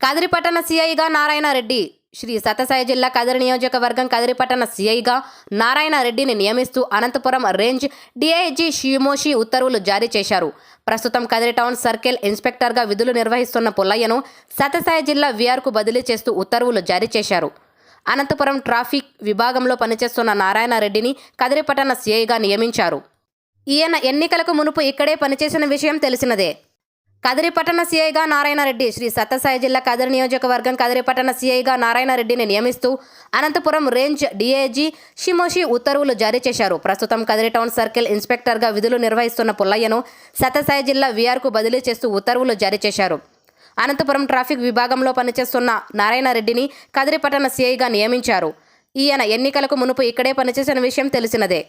కదిరిపట్టణ సిఐగా నారాయణ రెడ్డి శ్రీ సత్యసాయి జిల్లా కదిరి నియోజకవర్గం కదిరిపట్టణ సిఐగా నారాయణ రెడ్డిని నియమిస్తూ అనంతపురం రేంజ్ డిఐజీ షిమోషి ఉత్తర్వులు జారీ చేశారు. ప్రస్తుతం కదిరి టౌన్ సర్కిల్ ఇన్స్పెక్టర్గా విధులు నిర్వహిస్తున్న పుల్లయ్యను సత్యసాయి జిల్లా విఆర్కు బదిలీ చేస్తూ ఉత్తర్వులు జారీ చేశారు. అనంతపురం ట్రాఫిక్ విభాగంలో పనిచేస్తున్న నారాయణ రెడ్డిని కదిరిపట్టణ సిఐగా నియమించారు. ఈయన ఎన్నికలకు మునుపు ఇక్కడే పనిచేసిన విషయం తెలిసినదే. కదిరిపట్టణ సీఐగా నారాయణ రెడ్డి శ్రీ సత్యసాయి జిల్లా కదిరి నియోజకవర్గం కదిరిపట్టణ సీఐగా నారాయణ రెడ్డిని నియమిస్తూ అనంతపురం రేంజ్ డిఏజీ షిమోషి ఉత్తర్వులు జారీ చేశారు. ప్రస్తుతం కదిరి టౌన్ సర్కిల్ ఇన్స్పెక్టర్గా విధులు నిర్వహిస్తున్న పుల్లయ్యను సత్యసాయి జిల్లా విఆర్కు బదిలీ చేస్తూ ఉత్తర్వులు జారీ చేశారు. అనంతపురం ట్రాఫిక్ విభాగంలో పనిచేస్తున్న నారాయణ రెడ్డిని కదిరిపట్టణ సీఐగా నియమించారు. ఈయన ఎన్నికలకు మునుపు ఇక్కడే పనిచేసిన విషయం తెలిసినదే.